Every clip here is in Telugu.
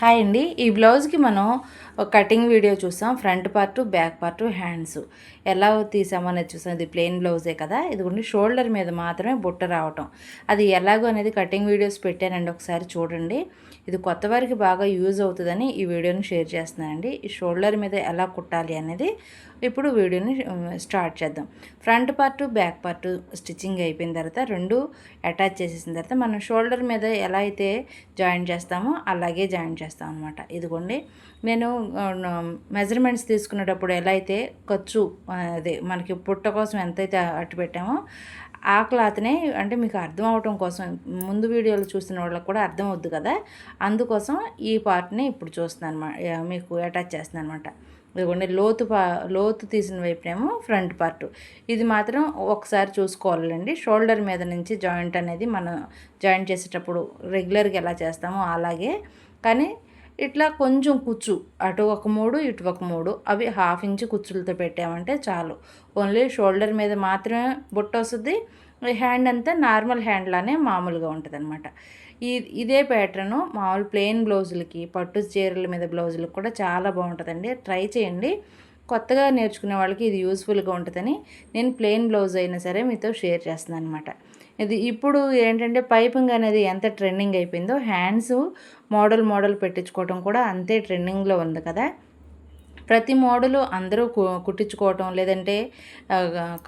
హాయ్ అండి. ఈ బ్లౌజ్కి మనం ఒక కటింగ్ వీడియో చూసాం. Front part back part hands ఎలా తీసామనేది చూసాం. ఇది ప్లెయిన్ బ్లౌజే కదా? ఇదిగోండి షోల్డర్ మీద మాత్రమే బుట్ట రావటం. అది ఎలాగో అనేది కటింగ్ వీడియోస్ పెట్టానండి. ఒకసారి చూడండి. ఇది కొత్త వారికి బాగా యూజ్ అవుతుందని ఈ వీడియోని షేర్ చేస్తున్నానండి. ఈ షోల్డర్ మీద ఎలా కుట్టాలి అనేది ఇప్పుడు వీడియోని స్టార్ట్ చేద్దాం. Front part back part stitching అయిపోయిన తర్వాత రెండు అటాచ్ చేసేసిన తర్వాత మనం షోల్డర్ మీద ఎలా అయితే జాయిన్ చేస్తామో అలాగే జాయిన్ చేస్తాం అనమాట ఇదిగోండి. నేను మెజర్మెంట్స్ తీసుకునేటప్పుడు ఎలా అయితే ఖర్చు అదే మనకి పుట్ట కోసం ఎంతైతే అట్టు పెట్టామో ఆ క్లాత్నే అంటే మీకు అర్థం అవటం కోసం ముందు వీడియోలు చూసిన వాళ్ళకి కూడా అర్థం అవుద్ది కదా. అందుకోసం ఈ పార్ట్ని ఇప్పుడు చూస్తున్నాను అనమాట మీకు అటాచ్ చేస్తున్నాను అనమాట ఇదిగోండి లోతు పా లోతు తీసిన వైపునేమో ఫ్రంట్ పార్ట్. ఇది మాత్రం ఒకసారి చూసుకోవాలండి. షోల్డర్ మీద నుంచి జాయింట్ అనేది మనం జాయింట్ చేసేటప్పుడు రెగ్యులర్గా ఎలా చేస్తామో అలాగే. కానీ ఇట్లా కొంచెం కుచ్చు అటు ఒక మూడు ఇటు ఒక మూడు. అవి హాఫ్ ఇంచ్ కుచ్చులతో పెట్టామంటే చాలు. ఓన్లీ షోల్డర్ మీద మాత్రమే బుట్ట వస్తుంది. హ్యాండ్ అంతా నార్మల్ హ్యాండ్లానే మామూలుగా ఉంటుంది అనమాట ఈ ఇదే ప్యాటర్ను మామూలు ప్లెయిన్ బ్లౌజులకి పట్టు చీరల మీద బ్లౌజులకు కూడా చాలా బాగుంటుందండి. ట్రై చేయండి. కొత్తగా నేర్చుకునే వాళ్ళకి ఇది యూస్ఫుల్గా ఉంటుందని నేను ప్లెయిన్ బ్లౌజ్ అయినా సరే మీతో షేర్ చేస్తున్నాను అనమాట ఇది ఇప్పుడు ఏంటంటే పైపింగ్ అనేది ఎంత ట్రెండింగ్ అయిపోయిందో హ్యాండ్స్ మోడల్ మోడల్ పెట్టించుకోవటం కూడా అంతే ట్రెండింగ్లో ఉంది కదా. ప్రతి మోడలు అందరూ కుట్టించుకోవటం లేదంటే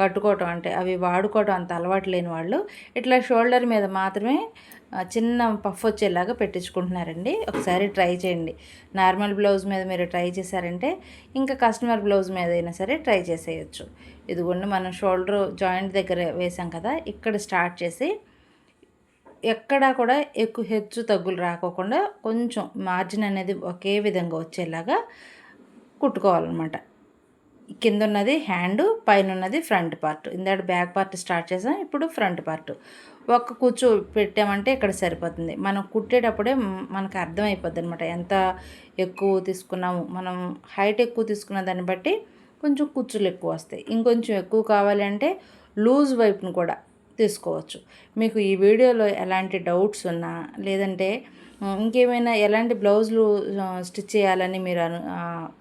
కట్టుకోవటం అంటే అవి వాడుకోవటం అంత అలవాటు లేని వాళ్ళు ఇట్లా షోల్డర్ మీద మాత్రమే చిన్న పఫ్ వచ్చేలాగా పెట్టించుకుంటున్నారండి. ఒకసారి ట్రై చేయండి. నార్మల్ బ్లౌజ్ మీద మీరు ట్రై చేశారంటే ఇంకా కస్టమర్ బ్లౌజ్ మీద అయినా సరే ట్రై చేసేయచ్చు. ఇదిగోండి మనం షోల్డర్ జాయింట్ దగ్గర వేసాం కదా ఇక్కడ స్టార్ట్ చేసి ఎక్కడా కూడా ఎక్కువ హెచ్చు తగ్గులు రాకోకుండా కొంచెం మార్జిన్ అనేది ఒకే విధంగా వచ్చేలాగా కుట్టుకోవాలన్నమాట. కింద ఉన్నది హ్యాండ్ పైన ఉన్నది ఫ్రంట్ పార్ట్. ఇందాక బ్యాక్ పార్ట్ స్టార్ట్ చేసాం ఇప్పుడు ఫ్రంట్ పార్ట్. ఒక్క కూర్చో పెట్టామంటే ఇక్కడ సరిపోతుంది. మనం కుట్టేటప్పుడే మనకు అర్థమైపోద్ది అనమాట ఎంత ఎక్కువ తీసుకున్నాము. మనం హైట్ ఎక్కువ తీసుకున్న దాన్ని బట్టి కొంచెం కుచ్చులు ఎక్కువ వస్తాయి. ఇంకొంచెం ఎక్కువ కావాలి అంటే లూజ్ వైపును కూడా తీసుకోవచ్చు. మీకు ఈ వీడియోలో ఎలాంటి డౌట్స్ ఉన్నా లేదంటే ఇంకేమైనా ఎలాంటి బ్లౌజులు స్టిచ్ చేయాలని మీరు అను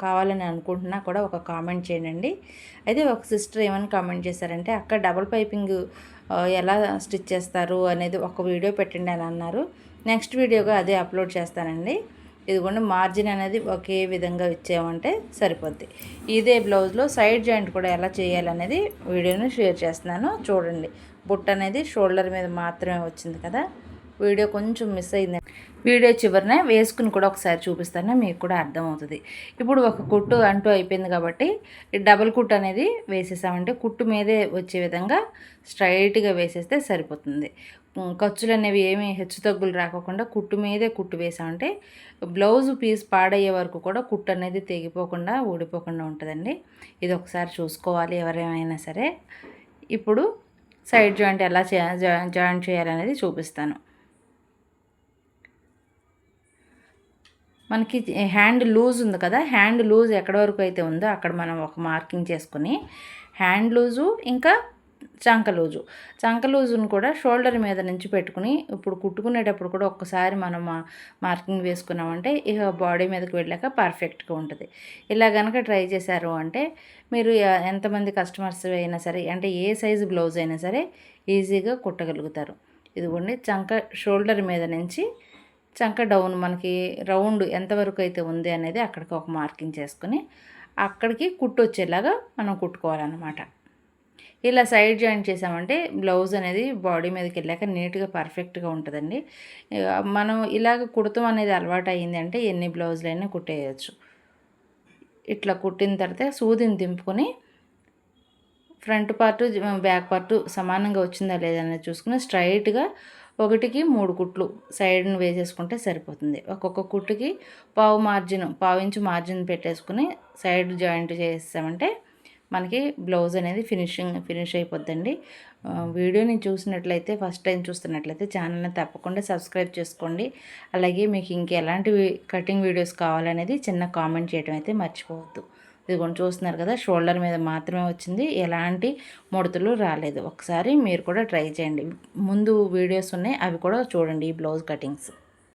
కావాలని అనుకుంటున్నా కూడా ఒక కామెంట్ చేయండి. అయితే ఒక సిస్టర్ ఏమని కామెంట్ చేశారంటే అక్కడ డబల్ పైపింగ్ ఎలా స్టిచ్ చేస్తారు అనేది ఒక వీడియో పెట్టండి అని అన్నారు. నెక్స్ట్ వీడియోగా అదే అప్లోడ్ చేస్తానండి. ఇదిగోండి మార్జిన్ అనేది ఒకే విధంగా ఇచ్చామంటే సరిపోద్ది. ఇదే బ్లౌజ్లో సైడ్ జాయింట్ కూడా ఎలా చేయాలనేది వీడియోని షేర్ చేస్తున్నాను. చూడండి. బుట్ట అనేది షోల్డర్ మీద మాత్రమే వచ్చింది కదా. వీడియో కొంచెం మిస్ అయింది. వీడియో చివరిన వేసుకుని కూడా ఒకసారి చూపిస్తానే మీకు కూడా అర్థమవుతుంది. ఇప్పుడు ఒక కుట్టు అంటూ అయిపోయింది కాబట్టి డబుల్ కుట్టు అనేది వేసేసామంటే కుట్టు మీదే వచ్చే విధంగా స్ట్రైట్గా వేసేస్తే సరిపోతుంది. ఖర్చులు అనేవి ఏమీ హెచ్చు తగ్గులు రాకోకుండా కుట్టు మీదే కుట్టు వేసామంటే బ్లౌజ్ పీస్ పాడయ్యే వరకు కూడా కుట్టు అనేది తెగిపోకుండా ఊడిపోకుండా ఉంటుందండి. ఇది ఒకసారి చూసుకోవాలి ఎవరేమైనా సరే. ఇప్పుడు సైడ్ జాయింట్ ఎలా జాయింట్ చేయాలనేది చూపిస్తాను. మనకి హ్యాండ్ లూజ్ ఉంది కదా హ్యాండ్ లూజ్ ఎక్కడి వరకు అయితే ఉందో అక్కడ మనం ఒక మార్కింగ్ చేసుకుని హ్యాండ్ లూజు ఇంకా చంక లూజు చంక కూడా షోల్డర్ మీద నుంచి పెట్టుకుని ఇప్పుడు కుట్టుకునేటప్పుడు కూడా ఒక్కసారి మనం మార్కింగ్ వేసుకున్నామంటే ఇక బాడీ మీదకి వెళ్ళాక పర్ఫెక్ట్గా ఉంటుంది. ఇలా కనుక ట్రై చేశారు అంటే మీరు ఎంతమంది కస్టమర్స్ అయినా సరే అంటే ఏ సైజు బ్లౌజ్ అయినా సరే ఈజీగా కుట్టగలుగుతారు. ఇదిగోండి చంక షోల్డర్ మీద నుంచి చంక డౌన్ మనకి రౌండ్ ఎంతవరకు అయితే ఉంది అనేది అక్కడికి ఒక మార్కింగ్ చేసుకుని అక్కడికి కుట్టు వచ్చేలాగా మనం కుట్టుకోవాలన్నమాట. ఇలా సైడ్ జాయింట్ చేసామంటే బ్లౌజ్ అనేది బాడీ మీదకి వెళ్ళాక నీట్గా పర్ఫెక్ట్గా ఉంటుందండి. మనం ఇలాగ కుడతాం అనేది అలవాటు అయ్యింది అంటే ఎన్ని బ్లౌజులైనా కుట్టేయచ్చు. ఇట్లా కుట్టిన తర్వాత సూదిని దింపుకొని ఫ్రంట్ పార్టు బ్యాక్ పార్ట్ సమానంగా వచ్చిందా లేదనేది చూసుకుని స్ట్రైట్గా ఒకటికి మూడు కుట్లు సైడ్ని వేసేసుకుంటే సరిపోతుంది. ఒక్కొక్క కుట్టుకి పావు మార్జిన్ పావు ఇంచు మార్జిన్ పెట్టేసుకుని సైడ్ జాయింట్ చేసామంటే మనకి బ్లౌజ్ అనేది ఫినిషింగ్ ఫినిష్ అయిపోద్దండి. వీడియోని చూసినట్లయితే ఫస్ట్ టైం చూస్తున్నట్లయితే ఛానల్ని తప్పకుండా సబ్స్క్రైబ్ చేసుకోండి. అలాగే మీకు ఇంకెలాంటి కటింగ్ వీడియోస్ కావాలనేది చిన్న కామెంట్ చేయడం అయితే మర్చిపోవద్దు. ఇదిగోండి చూస్తున్నారు కదా షోల్డర్ మీద మాత్రమే వచ్చింది. ఎలాంటి ముడతలు రాలేదు. ఒకసారి మీరు కూడా ట్రై చేయండి. ముందు వీడియోస్ ఉన్నాయి అవి కూడా చూడండి ఈ బ్లౌజ్ కటింగ్స్.